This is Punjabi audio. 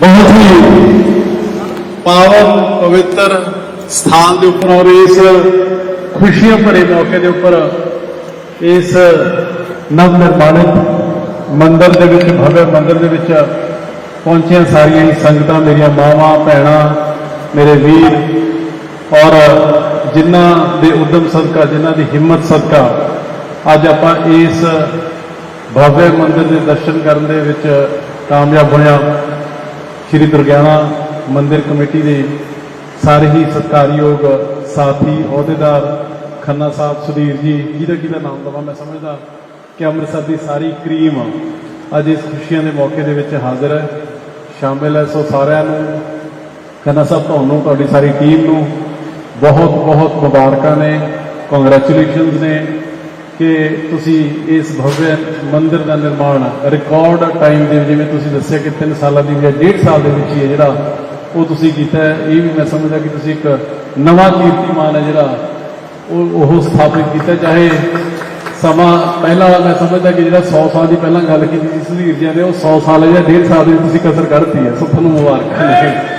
ਬਹੁਤ ਹੀ ਪਾਵਨ, ਪਵਿੱਤਰ ਸਥਾਨ ਦੇ ਉੱਪਰ ਔਰ ਇਸ ਖੁਸ਼ੀਆਂ ਭਰੇ ਮੌਕੇ ਦੇ ਉੱਪਰ ਇਸ ਨਵ ਨਿਰਮਾਣਿਤ ਮੰਦਿਰ ਦੇ ਵਿੱਚ ਭਵਯ ਮੰਦਰ ਦੇ ਵਿੱਚ ਪਹੁੰਚੀਆਂ ਸਾਰੀਆਂ ਹੀ ਸੰਗਤਾਂ ਮੇਰੀਆਂ, ਮਾਵਾਂ, ਭੈਣਾਂ, ਮੇਰੇ ਵੀਰ ਔਰ ਜਿਨ੍ਹਾਂ ਦੇ ਉਦਮ ਸਦਕਾ, ਜਿਨ੍ਹਾਂ ਦੀ ਹਿੰਮਤ ਸਦਕਾ ਅੱਜ ਆਪਾਂ ਇਸ ਭਵਯ ਮੰਦਰ ਦੇ ਦਰਸ਼ਨ ਕਰਨ ਦੇ ਵਿੱਚ ਕਾਮਯਾਬ ਹੋਇਆ ਸ਼੍ਰੀ ਦੁਰਗਿਆਣਾ ਮੰਦਿਰ ਕਮੇਟੀ ਦੇ ਸਾਰੇ ਹੀ ਸਤਿਕਾਰਯੋਗ ਸਾਥੀ, ਅਹੁਦੇਦਾਰ ਖੰਨਾ ਸਾਹਿਬ ਸੁਧੀਰ ਜੀ, ਜਿਹਦਾ ਜਿਹਦਾ ਨਾਮ ਦਵਾ ਮੈਂ ਸਮਝਦਾ ਕਿ ਅੰਮ੍ਰਿਤਸਰ ਦੀ ਸਾਰੀ ਕਰੀਮ ਅੱਜ ਇਸ ਖੁਸ਼ੀਆਂ ਦੇ ਮੌਕੇ ਦੇ ਵਿੱਚ ਹਾਜ਼ਰ ਹੈ। ਸ਼ਾਮਿਲ ਹੈ ਸੋ ਸਾਰਿਆਂ ਨੂੰ, ਖੰਨਾ ਸਾਹਿਬ ਤੁਹਾਨੂੰ, ਤੁਹਾਡੀ ਸਾਰੀ ਟੀਮ ਨੂੰ ਬਹੁਤ ਬਹੁਤ ਮੁਬਾਰਕਾਂ ਨੇ ਕੰਗ੍ਰੈਚੁਲੇਸ਼ਨਸ ਨੇ। ਕਿ ਤੁਸੀਂ ਇਸ ਭਵਯ ਮੰਦਿਰ ਦਾ ਨਿਰਮਾਣ ਰਿਕਾਰਡ ਟਾਈਮ ਦੇ ਜਿਵੇਂ ਤੁਸੀਂ ਦੱਸਿਆ ਕਿ 3 ਸਾਲਾਂ ਦੀ ਜਾਂ 1.5 ਸਾਲ ਦੇ ਵਿੱਚ ਹੀ ਹੈ ਜਿਹੜਾ ਉਹ ਤੁਸੀਂ ਕੀਤਾ ਇਹ ਵੀ ਮੈਂ ਸਮਝਦਾ ਕਿ ਤੁਸੀਂ ਇੱਕ ਨਵਾਂ ਕੀਰਤੀਮਾਨ ਹੈ ਜਿਹੜਾ ਉਹ ਉਹ ਸਥਾਪਿਤ ਕੀਤਾ ਚਾਹੇ ਸਮਾਂ ਪਹਿਲਾਂ ਮੈਂ ਸਮਝਦਾ ਕਿ ਜਿਹੜਾ 100 ਸਾਲ ਦੀ ਪਹਿਲਾਂ ਗੱਲ ਕੀਤੀ ਸੀ ਸੁਧੀਰ ਜੀ ਨੇ, ਉਹ 100 ਸਾਲ ਜਾਂ 1.5 ਸਾਲ ਦੀ ਤੁਸੀਂ ਕਸਰ ਕੱਢਤੀ ਹੈ। ਸੋ ਤੁਹਾਨੂੰ ਮੁਬਾਰਕ। ਨੇ